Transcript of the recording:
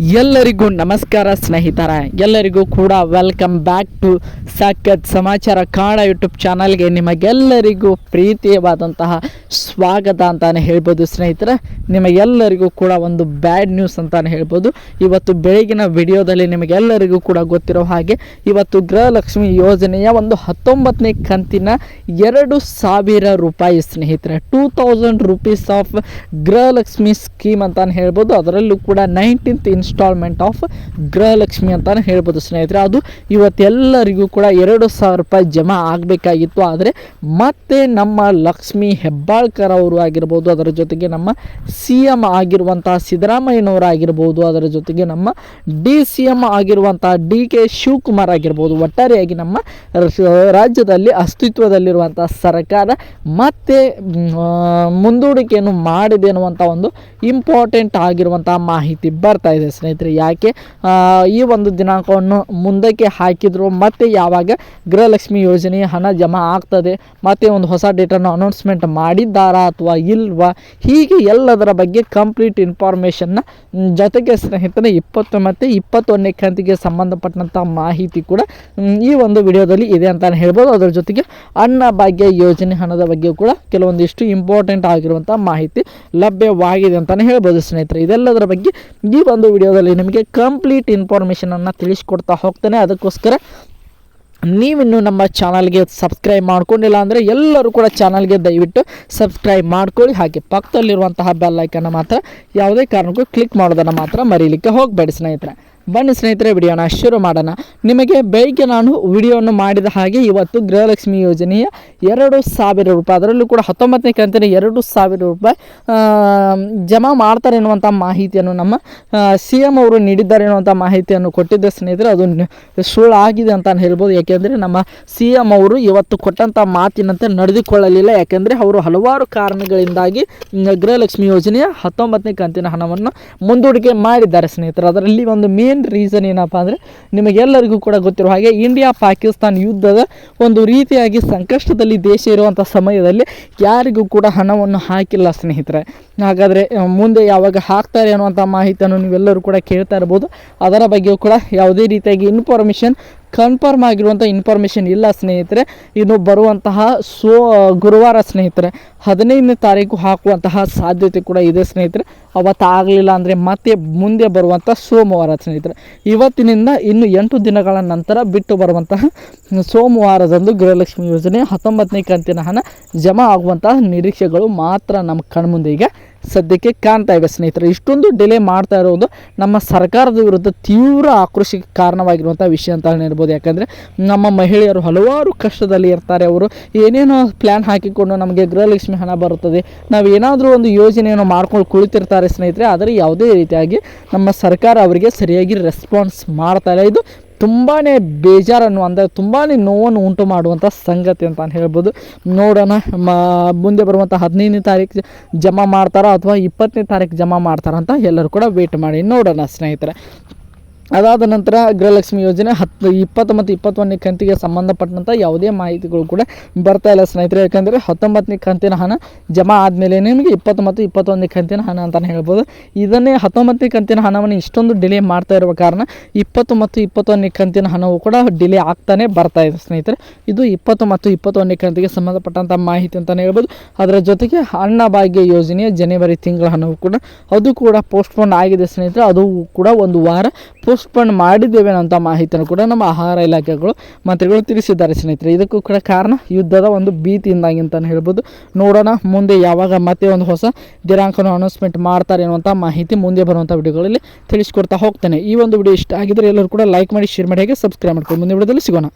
ಎಲ್ಲರಿಗೂ ನಮಸ್ಕಾರ ಸ್ನೇಹಿತರ. ಎಲ್ಲರಿಗೂ ಕೂಡ ವೆಲ್ಕಮ್ ಬ್ಯಾಕ್ ಟು ಸಾಕತ್ ಸಮಾಚಾರ ಕಾಣ ಯೂಟ್ಯೂಬ್ ಚಾನಲ್ಗೆ ನಿಮಗೆಲ್ಲರಿಗೂ ಪ್ರೀತಿಯವಾದಂತಹ ಸ್ವಾಗತ ಅಂತಾನೆ ಹೇಳ್ಬೋದು ಸ್ನೇಹಿತರೆ. ನಿಮಗೆಲ್ಲರಿಗೂ ಕೂಡ ಒಂದು ಬ್ಯಾಡ್ ನ್ಯೂಸ್ ಅಂತಾನೆ ಹೇಳ್ಬೋದು. ಇವತ್ತು ಬೆಳಗಿನ ವಿಡಿಯೋದಲ್ಲಿ ನಿಮಗೆಲ್ಲರಿಗೂ ಕೂಡ ಗೊತ್ತಿರೋ ಹಾಗೆ ಇವತ್ತು ಗೃಹಲಕ್ಷ್ಮಿ ಯೋಜನೆಯ ಒಂದು ಹತ್ತೊಂಬತ್ತನೇ ಕಂತಿನ ಎರಡು ಸಾವಿರ ರೂಪಾಯಿ ಸ್ನೇಹಿತರೆ. Two thousand rupees of Gruhalakshmi scheme ಅಂತಾನೆ ಹೇಳ್ಬೋದು. ಅದರಲ್ಲೂ ಕೂಡ ನೈನ್ಟೀನ್ತ್ ಇನ್ಸ್ಟಾಲ್ಮೆಂಟ್ ಆಫ್ ಗೃಹಲಕ್ಷ್ಮಿ ಅಂತಾನೆ ಹೇಳ್ಬೋದು ಸ್ನೇಹಿತರೆ. ಅದು ಇವತ್ತೆಲ್ಲರಿಗೂ ಕೂಡ ಎರಡು ಸಾವಿರ ರೂಪಾಯಿ ಜಮಾ ಆಗಬೇಕಾಗಿತ್ತು. ಆದರೆ ಮತ್ತೆ ನಮ್ಮ ಲಕ್ಷ್ಮಿ ಹೆಬ್ಬಾಳ್ಕರ್ ಅವರು ಆಗಿರ್ಬೋದು, ಅದರ ಜೊತೆಗೆ ನಮ್ಮ ಸಿ ಎಂ ಆಗಿರುವಂತಹ ಸಿದ್ದರಾಮಯ್ಯನವರು ಆಗಿರ್ಬೋದು, ಅದರ ಜೊತೆಗೆ ನಮ್ಮ ಡಿ ಸಿ ಎಂ ಆಗಿರುವಂತಹ ಡಿ ಕೆ ಶಿವಕುಮಾರ್ ಆಗಿರ್ಬೋದು, ಒಟ್ಟಾರೆಯಾಗಿ ನಮ್ಮ ರಾಜ್ಯದಲ್ಲಿ ಅಸ್ತಿತ್ವದಲ್ಲಿರುವಂತಹ ಸರ್ಕಾರ ಮತ್ತೆ ಮುಂದೂಡಿಕೆಯನ್ನು ಮಾಡಿದೆ ಅನ್ನುವಂಥ ಒಂದು ಇಂಪಾರ್ಟೆಂಟ್ ಆಗಿರುವಂತಹ ಮಾಹಿತಿ ಬರ್ತಾ ಇದೆ ಸ್ನೇಹಿತರೆ. ಯಾಕೆ? ಈ ಒಂದು ದಿನಾಂಕವನ್ನು ಮುಂದಕ್ಕೆ ಹಾಕಿದ್ರು, ಮತ್ತೆ ಯಾವಾಗ ಗೃಹಲಕ್ಷ್ಮಿ ಯೋಜನೆ ಹಣ ಜಮಾ ಆಗ್ತದೆ, ಮತ್ತೆ ಒಂದು ಹೊಸ ಡೇಟನ್ನು ಅನೌನ್ಸ್ಮೆಂಟ್ ಮಾಡಿದ್ದಾರಾ ಅಥವಾ ಇಲ್ವಾ? ಹೀಗೆ ಎಲ್ಲದರ ಬಗ್ಗೆ ಕಂಪ್ಲೀಟ್ ಇನ್ಫಾರ್ಮೇಷನ್ನ ಜೊತೆಗೆ ಸ್ನೇಹಿತರೆ, ಇಪ್ಪತ್ತು ಮತ್ತು ಇಪ್ಪತ್ತೊಂದನೇ ಕಂತಿಗೆ ಸಂಬಂಧಪಟ್ಟಂಥ ಮಾಹಿತಿ ಕೂಡ ಈ ಒಂದು ವಿಡಿಯೋದಲ್ಲಿ ಇದೆ ಅಂತಲೇ ಹೇಳ್ಬೋದು. ಅದರ ಜೊತೆಗೆ ಅನ್ನ ಭಾಗ್ಯ ಯೋಜನೆ ಹಣದ ಬಗ್ಗೆ ಕೂಡ ಕೆಲವೊಂದಿಷ್ಟು ಇಂಪಾರ್ಟೆಂಟ್ ಆಗಿರುವಂಥ ಮಾಹಿತಿ ಲಭ್ಯವಾಗಿದೆ ಅಂತಲೇ ಹೇಳ್ಬೋದು ಸ್ನೇಹಿತರೆ. ಇದೆಲ್ಲದರ ಬಗ್ಗೆ ಈ ಒಂದು ವಿಡಿಯೋದಲ್ಲಿ ನಿಮಗೆ ಕಂಪ್ಲೀಟ್ ಇನ್ಫಾರ್ಮೇಷನನ್ನು ತಿಳಿಸ್ಕೊಡ್ತಾ ಹೋಗ್ತಾನೆ. ಅದಕ್ಕೋಸ್ಕರ ನೀವಿನ್ನು ನಮ್ಮ ಚಾನಲ್ಗೆ ಸಬ್ಸ್ಕ್ರೈಬ್ ಮಾಡ್ಕೊಂಡಿಲ್ಲ ಅಂದರೆ ಎಲ್ಲರೂ ಕೂಡ ಚಾನಲ್ಗೆ ದಯವಿಟ್ಟು ಸಬ್ಸ್ಕ್ರೈಬ್ ಮಾಡ್ಕೊಳ್ಳಿ. ಹಾಗೆ ಪಕ್ಕದಲ್ಲಿರುವಂತಹ ಬೆಲ್ ಐಕನ್ನ ಮಾತ್ರ ಯಾವುದೇ ಕಾರಣಕ್ಕೂ ಕ್ಲಿಕ್ ಮಾಡೋದನ್ನು ಮಾತ್ರ ಮರೀಲಿಕ್ಕೆ ಹೋಗಬೇಡಿ ಸ್ನೇಹಿತರೆ. ಬನ್ನಿ ಸ್ನೇಹಿತರೆ, ವಿಡಿಯೋನ ಶುರು ಮಾಡೋಣ. ನಿಮಗೆ ಬೆಳಿಗ್ಗೆ ನಾನು ವಿಡಿಯೋವನ್ನು ಮಾಡಿದ ಹಾಗೆ ಇವತ್ತು ಗೃಹಲಕ್ಷ್ಮಿ ಯೋಜನೆಯ ಎರಡು ಸಾವಿರ ರೂಪಾಯಿ, ಅದರಲ್ಲೂ ಕೂಡ ಹತ್ತೊಂಬತ್ತನೇ ಕಂತಿನ ಎರಡು ಸಾವಿರ ರೂಪಾಯಿ ಜಮಾ ಮಾಡ್ತಾರೆ ಎನ್ನುವಂಥ ಮಾಹಿತಿಯನ್ನು ನಮ್ಮ ಸಿ ಎಂ ಅವರು ನೀಡಿದ್ದಾರೆ ಎನ್ನುವಂಥ ಮಾಹಿತಿಯನ್ನು ಕೊಟ್ಟಿದ್ದ ಸ್ನೇಹಿತರೆ. ಅದು ಸುಳ್ಳಾಗಿದೆ ಅಂತ ಹೇಳ್ಬೋದು. ಯಾಕೆಂದರೆ ನಮ್ಮ ಸಿ ಎಂ ಅವರು ಇವತ್ತು ಕೊಟ್ಟಂಥ ಮಾತಿನಂತೆ ನಡೆದುಕೊಳ್ಳಲಿಲ್ಲ. ಯಾಕೆಂದರೆ ಅವರು ಹಲವಾರು ಕಾರಣಗಳಿಂದಾಗಿ ಗೃಹಲಕ್ಷ್ಮಿ ಯೋಜನೆಯ ಹತ್ತೊಂಬತ್ತನೇ ಕಂತಿನ ಹಣವನ್ನು ಮುಂದೂಡಿಕೆ ಮಾಡಿದ್ದಾರೆ ಸ್ನೇಹಿತರೆ. ಅದರಲ್ಲಿ ಒಂದು ಮೇನ್ ರೀಸನ್ ಏನಪ್ಪ ಅಂದರೆ ನಿಮಗೆಲ್ಲರಿಗೂ ಕೂಡ ಗೊತ್ತಿರೋ ಹಾಗೆ ಇಂಡಿಯಾ ಪಾಕಿಸ್ತಾನ ಯುದ್ಧದ ಒಂದು ರೀತಿಯಾಗಿ ಸಂಕಷ್ಟದಲ್ಲಿ ದೇಶ ಇರುವಂಥ ಸಮಯದಲ್ಲಿ ಯಾರಿಗೂ ಕೂಡ ಹಣವನ್ನು ಹಾಕಿಲ್ಲ ಸ್ನೇಹಿತರೆ. ಹಾಗಾದರೆ ಮುಂದೆ ಯಾವಾಗ ಹಾಕ್ತಾರೆ ಅನ್ನುವಂಥ ಮಾಹಿತಿಯನ್ನು ನೀವೆಲ್ಲರೂ ಕೂಡ ಕೇಳ್ತಾ ಇರ್ಬೋದು. ಅದರ ಬಗ್ಗೆಯೂ ಕೂಡ ಯಾವುದೇ ರೀತಿಯಾಗಿ ಇನ್ಫಾರ್ಮೇಷನ್ ಕನ್ಫರ್ಮ್ ಆಗಿರುವಂಥ ಇನ್ಫಾರ್ಮೇಷನ್ ಇಲ್ಲ ಸ್ನೇಹಿತರೆ. ಇನ್ನು ಬರುವಂತಹ ಸೋ ಗುರುವಾರ ಸ್ನೇಹಿತರೆ, ಹದಿನೈದನೇ ತಾರೀಕು ಹಾಕುವಂತಹ ಸಾಧ್ಯತೆ ಕೂಡ ಇದೆ ಸ್ನೇಹಿತರೆ. ಅವತ್ತು ಆಗಲಿಲ್ಲ ಅಂದರೆ ಮತ್ತೆ ಮುಂದೆ ಬರುವಂಥ ಸೋಮವಾರ ಸ್ನೇಹಿತರೆ. ಇವತ್ತಿನಿಂದ ಇನ್ನು ಎಂಟು ದಿನಗಳ ನಂತರ ಬಿಟ್ಟು ಬರುವಂತಹ ಸೋಮವಾರದಂದು ಗೃಹಲಕ್ಷ್ಮಿ ಯೋಜನೆ ಹತ್ತೊಂಬತ್ತನೇ ಕಂತಿನ ಹಣ ಜಮಾ ಆಗುವಂತಹ ನಿರೀಕ್ಷೆಗಳು ಮಾತ್ರ ನಮ್ಮ ಕಣ್ಮುಂದೆ ಈಗ ಸದ್ಯಕ್ಕೆ ಕಾಣ್ತಾ ಇವೆ ಸ್ನೇಹಿತರೆ. ಇಷ್ಟೊಂದು ಡಿಲೇ ಮಾಡ್ತಾ ಇರೋದು ನಮ್ಮ ಸರ್ಕಾರದ ವಿರುದ್ಧ ತೀವ್ರ ಆಕ್ರೋಶಕ್ಕೆ ಕಾರಣವಾಗಿರುವಂಥ ವಿಷಯ ಅಂತ ಹೇಳ್ಬೋದು. ಯಾಕಂದರೆ ನಮ್ಮ ಮಹಿಳೆಯರು ಹಲವಾರು ಕಷ್ಟದಲ್ಲಿ ಇರ್ತಾರೆ. ಅವರು ಏನೇನೋ ಪ್ಲ್ಯಾನ್ ಹಾಕಿಕೊಂಡು ನಮಗೆ ಗೃಹಲಕ್ಷ್ಮಿ ಹಣ ಬರುತ್ತದೆ. ನಾವು ಏನಾದರೂ ಒಂದು ಯೋಜನೆಯನ್ನು ಮಾಡ್ಕೊಂಡು ಕುಳಿತಿರ್ತಾರೆ ಸ್ನೇಹಿತರೆ. ಆದರೆ ಯಾವುದೇ ರೀತಿಯಾಗಿ ನಮ್ಮ ಸರ್ಕಾರ ಅವರಿಗೆ ಸರಿಯಾಗಿ ರೆಸ್ಪಾನ್ಸ್ ಮಾಡ್ತಾ ಇಲ್ಲ. ಇದು ತುಂಬಾ ಬೇಜಾರನ್ನು ಅಂದರೆ ತುಂಬಾ ನೋವನ್ನು ಉಂಟು ಮಾಡುವಂಥ ಸಂಗತಿ ಅಂತ ಹೇಳ್ಬೋದು. ನೋಡೋಣ, ಮ, ಮುಂದೆ ಬರುವಂಥ ಹದಿನೈದನೇ ತಾರೀಕು ಜಮಾ ಮಾಡ್ತಾರಾ ಅಥವಾ ಇಪ್ಪತ್ತನೇ ತಾರೀಕು ಜಮಾ ಮಾಡ್ತಾರೋ ಅಂತ ಎಲ್ಲರೂ ಕೂಡ ವೇಟ್ ಮಾಡಿ ನೋಡೋಣ ಸ್ನೇಹಿತರೆ. ಅದಾದ ನಂತರ ಗೃಹಲಕ್ಷ್ಮಿ ಯೋಜನೆ ಹತ್ತು, ಇಪ್ಪತ್ತು ಮತ್ತು ಇಪ್ಪತ್ತೊಂದನೇ ಕಂತಿಗೆ ಸಂಬಂಧಪಟ್ಟಂಥ ಯಾವುದೇ ಮಾಹಿತಿಗಳು ಕೂಡ ಬರ್ತಾ ಇಲ್ಲ ಸ್ನೇಹಿತರೆ. ಯಾಕಂದರೆ ಹತ್ತೊಂಬತ್ತನೇ ಕಂತಿನ ಹಣ ಜಮಾ ಆದಮೇಲೆ ನಿಮಗೆ ಇಪ್ಪತ್ತು ಮತ್ತು ಇಪ್ಪತ್ತೊಂದನೇ ಕಂತಿನ ಹಣ ಅಂತಲೇ ಹೇಳ್ಬೋದು. ಇದನ್ನೇ ಹತ್ತೊಂಬತ್ತನೇ ಕಂತಿನ ಹಣವನ್ನು ಇಷ್ಟೊಂದು ಡಿಲೇ ಮಾಡ್ತಾ ಇರುವ ಕಾರಣ ಇಪ್ಪತ್ತು ಮತ್ತು ಇಪ್ಪತ್ತೊಂದನೇ ಕಂತಿನ ಹಣವು ಕೂಡ ಡಿಲೇ ಆಗ್ತಾನೆ ಬರ್ತಾ ಇದೆ ಸ್ನೇಹಿತರೆ. ಇದು ಇಪ್ಪತ್ತು ಮತ್ತು ಇಪ್ಪತ್ತೊಂದನೇ ಕಂತಿಗೆ ಸಂಬಂಧಪಟ್ಟಂಥ ಮಾಹಿತಿ ಅಂತಲೇ ಹೇಳ್ಬೋದು. ಅದರ ಜೊತೆಗೆ ಭಾಗ್ಯ ಯೋಜನೆಯ ಜನವರಿ ತಿಂಗಳ ಹಣವು ಕೂಡ ಅದು ಕೂಡ ಪೋಸ್ಟ್ಪೋನ್ ಆಗಿದೆ ಸ್ನೇಹಿತರೆ. ಅದು ಕೂಡ ಒಂದು ವಾರ ಪೋಸ್ಟ್ಪೋನ್ ಮಾಡಿದ್ದೇವೆ ಅನ್ನೋಂಥ ಮಾಹಿತಿಯನ್ನು ಕೂಡ ನಮ್ಮ ಆಹಾರ ಇಲಾಖೆಗಳು, ಮಂತ್ರಿಗಳು ತಿಳಿಸಿದ್ದಾರೆ ಸ್ನೇಹಿತರೆ. ಇದಕ್ಕೂ ಕೂಡ ಕಾರಣ ಯುದ್ಧದ ಒಂದು ಭೀತಿಯಿಂದಾಗಿ ಅಂತಲೇ ಹೇಳ್ಬೋದು. ನೋಡೋಣ, ಮುಂದೆ ಯಾವಾಗ ಮತ್ತೆ ಒಂದು ಹೊಸ ದಿನಾಂಕನ ಅನೌನ್ಸ್ಮೆಂಟ್ ಮಾಡ್ತಾರೆ ಅನ್ನುವಂಥ ಮಾಹಿತಿ ಮುಂದೆ ಬರುವಂಥ ವಿಡಿಯೋಗಳಲ್ಲಿ ತಿಳಿಸ್ಕೊಡ್ತಾ ಹೋಗ್ತಾನೆ. ಈ ಒಂದು ವಿಡಿಯೋ ಇಷ್ಟ ಆಗಿದ್ರೆ ಎಲ್ಲರೂ ಕೂಡ ಲೈಕ್ ಮಾಡಿ ಶೇರ್ ಮಾಡಿ, ಹಾಗೆ ಸಬ್ಸ್ಕ್ರೈಬ್ ಮಾಡ್ಕೊಂಡು ಮುಂದೆ ವಿಡಿಯೋದಲ್ಲಿ ಸಿಗೋಣ.